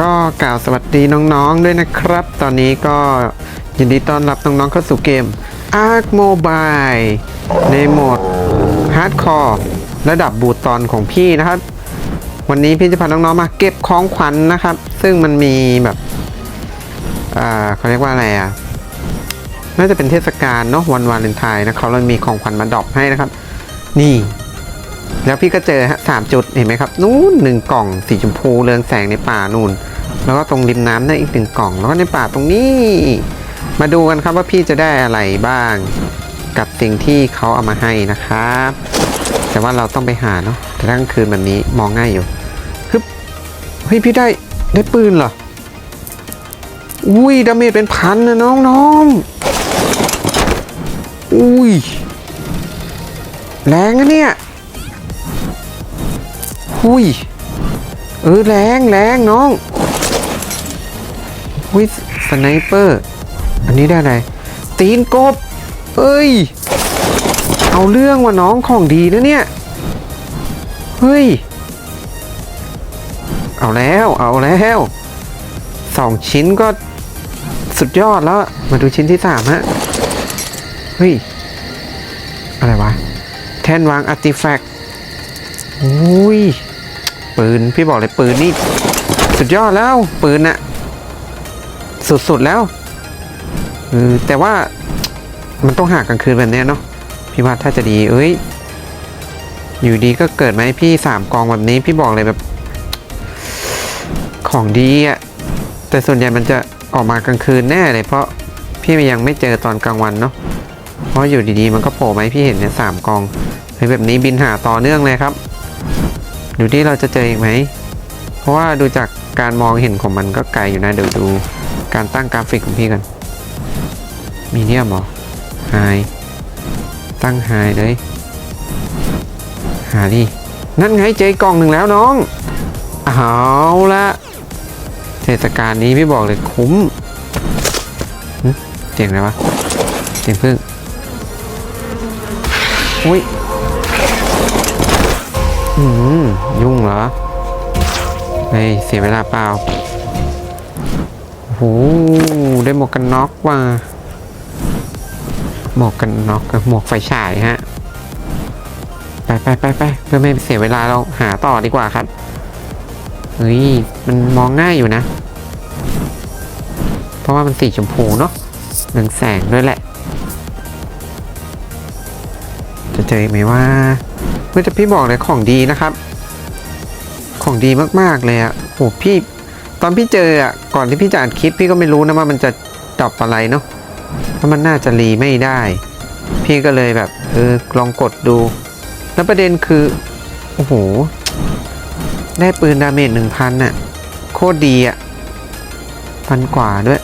ก็กล่าวสวัสดีน้องๆด้วยนะครับ ตอนนี้ก็ยินดีต้อนรับน้องๆเข้าสู่เกม Ark Mobile ในโหมด Hardcore ระดับบูตตอนของพี่นะครับ วันนี้พี่จะพาน้องๆมาเก็บของขวัญนะครับ ซึ่งมันมีแบบอ่าเขาเรียกว่าอะไรอะน่าจะเป็นเทศกาลเนาะวันวาเลนไทน์นะเขาเลยมีของขวัญมาดรอปให้นะครับ นี่ แล้วพี่ก็เจอฮะสามจุดเห็นไหมครับ นู้นหนึ่งกล่องสีชมพูเรืองแสงในป่านู่น แล้วก็ตรงริมน้ำนั่นอีกหนึ่งกล่อง แล้วก็ในป่าตรงนี้ มาดูกันครับว่าพี่จะได้อะไรบ้าง กับสิ่งที่เขาเอามาให้นะครับ แต่ว่าเราต้องไปหาเนาะแต่ถ้ากลางคืนแบบนี้มองง่ายอยู่ฮึบเฮ้ยพี่ได้ได้ปืนเหรออุ้ยดาเมจเป็นพันนะน้องๆอุ้ยแรงนะเนี่ยหุยเออแรงแรงน้อง หุยสไนเปอร์อันนี้ได้อะไรตีนกบ เอ้ย เอาเรื่องว่ะน้องของดีนะเนี่ย เฮ้ย เอาแล้วเอาแล้วสองชิ้นก็สุดยอดแล้ว มาดูชิ้นที่สามฮะ เฮ้ย อะไรวะ แท่นวางอาร์ติแฟกต์อุ้ย ปืน พี่บอกเลยปืนนี่ สุดยอดแล้ว ปืนอะ สุดๆแล้วเออแต่ว่ามันต้องหากลางคืนแบบนี้เนาะพี่ว่าถ้าจะดี เอ้ย อยู่ดีก็เกิดมาให้พี่สามกองแบบนี้พี่บอกเลยแบบ ของดีอะแต่ส่วนใหญ่มันจะออกมากลางคืนแน่เลย เพราะพี่ยังไม่เจอตอนกลางวันเนาะเพราะอยู่ดีๆ มันก็โผล่มาให้พี่เห็นเนี่ยสามกองเฮ้ยแบบนี้บินหาต่อเนื่องเลยครับดูที่เราจะเจออีกไหม เพราะว่าดูจากการมองเห็นของมันก็ไกลอยู่นะเดี๋ยวดู การตั้งกราฟิกของพี่กันมีเดียมหรอไฮตั้งไฮเลย หาดินั่นไงเจกล่องหนึ่งแล้วน้อง เอาละเทศกาลนี้พี่บอกเลยคุ้มเสียงอะไรวะ เสียงพึ่งอุ้ยอืมยุ่งเหรอเฮ้ยเสียเวลาเปล่า โอ้โหได้หมวกกันน็อกว่ะหมวกกันน็อกหมวกไฟฉายฮะ ไปไปไปไปเพื่อไม่เสียเวลาเราหาต่อดีกว่าครับ เฮ้ย มันมองง่ายอยู่นะ เพราะว่ามันสีชมพูเนาะเรืองแสงด้วยแหละ จะเจออีกไหมว่า เมื่อจะพี่บอกเลยของดีนะครับ ของดีมากๆเลยอะโหพี่ ตอนพี่เจออะก่อนที่พี่จะอ่านคลิปพี่ก็ไม่รู้นะว่ามันจะดรอปอะไรเนาะเพราะมันน่าจะรีไม่ได้ พี่ก็เลยแบบเออลองกดดู แล้วประเด็นคือ โอ้โห ได้ปืนดาเมจหนึ่งพันน่ะ โคตรดีอะพันกว่าด้วย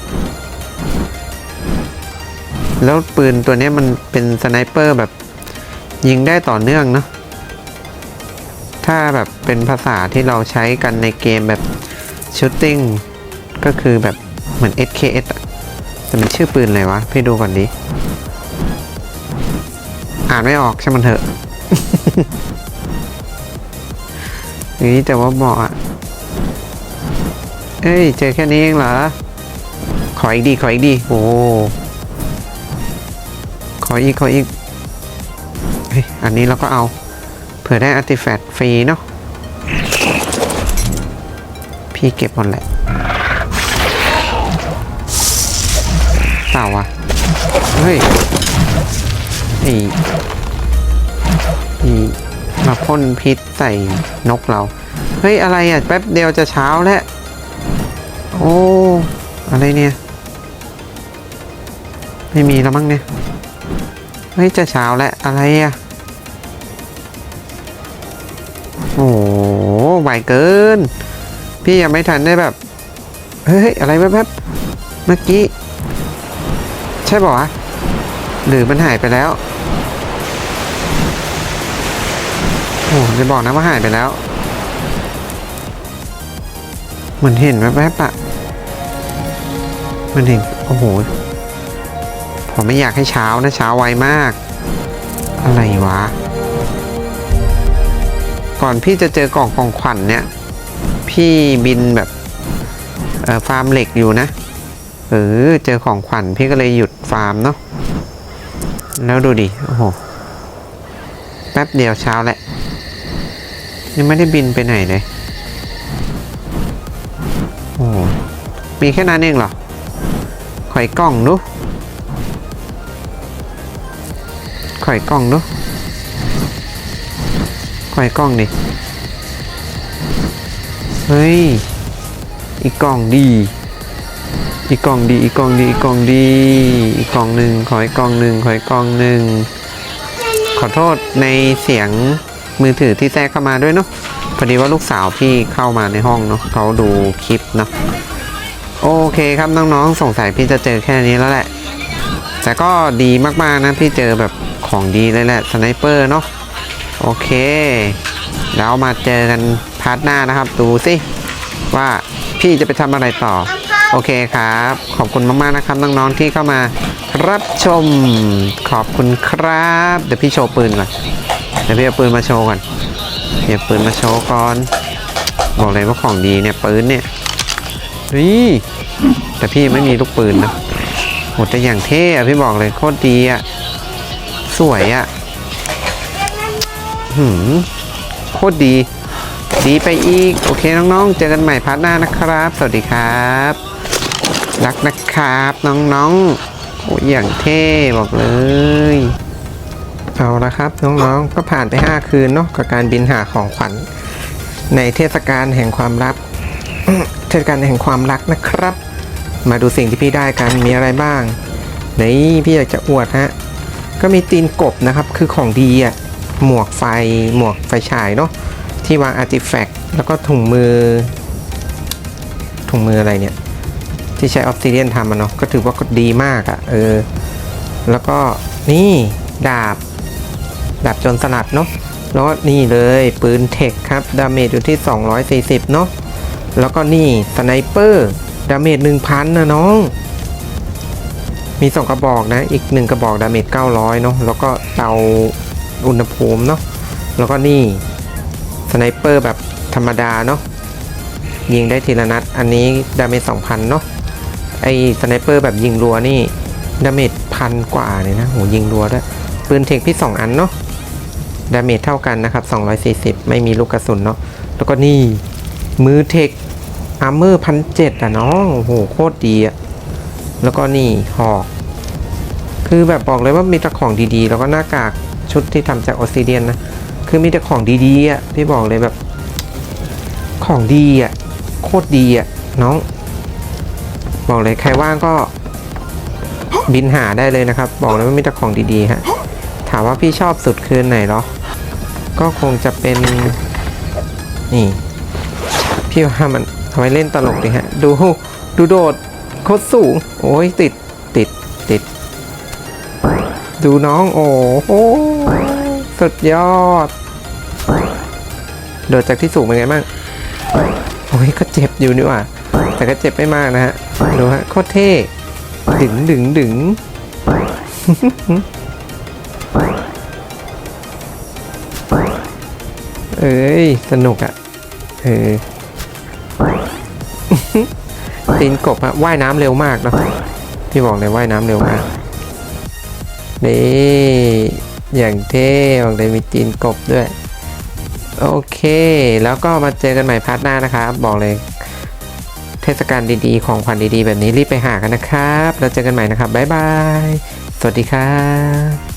แล้วปืนตัวนี้มันเป็นสไนเปอร์แบบยิงได้ต่อเนื่องเนาะถ้าแบบเป็นภาษาที่เราใช้กันในเกมแบบ ชูตติ้งก็คือแบบเหมือน SKS อะแต่มันชื่อปืนอะไรวะ พี่ดูก่อนดิ อ่านไม่ออกใช่มันเถอะนี่แต่ว่าเหมาะอะเอ้ย เจอแค่นี้เองเหรอ ขออีกดี ขออีกดี โอ้ ขออีก ขออีก เฮ้ย อันนี้เราก็เอา เผื่อได้อาร์ติแฟกต์ฟรีเนาะ พี่เก็บหมดแหละเปล่าวะเฮ้ยอีอีมาพ่นพิษใส่นกเรา เฮ้ย อะไรอะ แป๊บเดียวจะเช้าแล้ว โอ้ อะไรเนี่ย ไม่มีแล้วมั้งเนี่ย เฮ้ย จะเช้าแล้ว อะไรอะ โอ้โหไวเกิน พี่ยังไม่ทันได้แบบ เฮ้ยอะไรแป๊บๆเมื่อกี้ ใช่ป่าวะหรือมันหายไปแล้วโอ้จะบอกนะว่าหายไปแล้ว เหมือนเห็นแวบๆอะมันเห็นโอ้โหผมไม่อยากให้เช้านะเช้าไวมาก อะไรวะ ก่อนพี่จะเจอกล่องของขวัญเนี่ย พี่บินแบบฟาร์มเหล็กอยู่นะเออเจอของขวัญพี่ก็เลยหยุดฟาร์มเนาะแล้วดูดิโอ้โหแป๊บเดียวเช้าแหละ ยังไม่ได้บินไปไหนเลยโอ้มีแค่นั้นเองเหรอข่อยกล่องดูข่อยกล่องดูข่อยกล่องดิ เฮ้ย อีกกล่องดี อีกกล่องดี อีกกล่องดี อีกกล่องดี อีกกล่องหนึ่งขออีกกล่องหนึ่งขออีกกล่องหนึ่ง ขอโทษในเสียงมือถือที่แทรกเข้ามาด้วยเนาะ พอดีว่าลูกสาวพี่เข้ามาในห้องเนาะเขาดูคลิปเนาะ โอเคครับน้องๆ สงสัยพี่จะเจอแค่นี้แล้วแหละ แต่ก็ดีมากๆนะพี่เจอแบบของดีเลยแหละสไนเปอร์เนาะ โอเค แล้วมาเจอกัน พาร์ทหน้านะครับ ดูสิว่าพี่จะไปทำอะไรต่อ โอเคครับ ขอบคุณมาก ๆ นะครับ น้อง ๆ ที่เข้ามารับชมขอบคุณครับ เดี๋ยวพี่โชว์ปืนก่อน เดี๋ยวพี่เอาปืนมาโชว์ก่อนเดี๋ยวปืนมาโชว์ก่อน บอกเลยว่าของดีเนี่ยปืนเนี่ยนี่แต่พี่ไม่มีลูกปืนนะโหแต่อย่างเท่อะพี่บอกเลยโคตรดีอะสวยอะหืมโคตรดี ดีไปอีก โอเคน้องๆ เจอกันใหม่พาร์ทหน้านะครับ สวัสดีครับ รักนะครับน้องๆโอ้ยอย่างเท่บอกเลย เอาละครับน้องๆ ก็ผ่านไป 5 คืนเนาะกับการบินหาของขวัญในเทศกาลแห่งความรัก เทศกาลแห่งความรักนะครับ มาดูสิ่งที่พี่ได้กันมีอะไรบ้างนี่พี่อยากจะอวดฮะ ก็มีตีนกบนะครับ คือของดีอะหมวกไฟ หมวกไฟฉายเนาะ ที่วางอาร์ติแฟกต์แล้วก็ถุงมือ ถุงมืออะไรเนี่ย ที่ใช้ออฟซิเดียนทำมันเนาะก็ถือว่าก็ดีมากอะ่ะ เออ แล้วก็นี่ดาบ ดาบจนสลัดเนาะแล้วนี่เลยปืนเทคครับ ดาเมจอยู่ที่ 240 เนาะแล้วก็นี่สไนเปอร์ ดาเมจ1,000 นะน้อง มีสองกระบอกนะ อีกหนึ่งกระบอกดาเมจ900 เนาะแล้วก็เตาอุณหภูมิเนาะแล้วก็นี่ ไนเปอร์แบบธรรมดาเนาะยิงได้ทีละนัด อันนี้ดาเมจ2,000เนาะไอสไนเปอร์แบบยิงรัวนี่ดาเมจพันกว่าเลยนะโหยิงรัวด้วยปืนเทคพี่2อันเนาะดาเมจเท่ากันนะครับ 240 ไม่มีลูกกระสุนเนาะแล้วก็นี่ มือเทคอาร์เมอร์พันเจ็ดอะน้องโหโคตรดีอะแล้วก็นี่หอกคือแบบบอกเลยว่ามีต่ของดีๆ แล้วก็หน้ากากชุดที่ทำจากออสซิเดียนนะ คือมีแต่ของดีๆอะพี่บอกเลยแบบ ของดีอะโคตรดีอะน้อง บอกเลยใครว่างก็ บินหาได้เลยนะครับ บอกเลยว่ามีแต่ของดีๆฮะถามว่าพี่ชอบสุดคืนไหนหรอ ก็คงจะเป็นนี่พี่ว่ามันเอาไว้เล่นตลกดีฮะ ดูดูโดดโคตรสูง โอ้ยติดติดติด ดูน้องโอ้โหสุดยอด โดดจากที่สูงเป็นไงบ้างโอ้ยก็เจ็บอยู่นี่ว่าแต่ก็เจ็บไม่มากนะฮะดูฮะโคตรเท่ดึงดึงดึงเอ้ย สนุกอะ่ะ เออตีนกบอะว่ายน้ำเร็วมากเนาะพี่บอกเลยว่ายน้ำเร็วมากนี่อย่างเท่บอกเลยมีตีนกบด้วย โอเค แล้วก็มาเจอกันใหม่พาร์ทหน้านะครับ บอกเลย เทศกาลดีๆ ของขวัญดีๆ แบบนี้รีบไปหากันนะครับ แล้วเจอกันใหม่นะครับ บ๊ายบาย สวัสดีครับ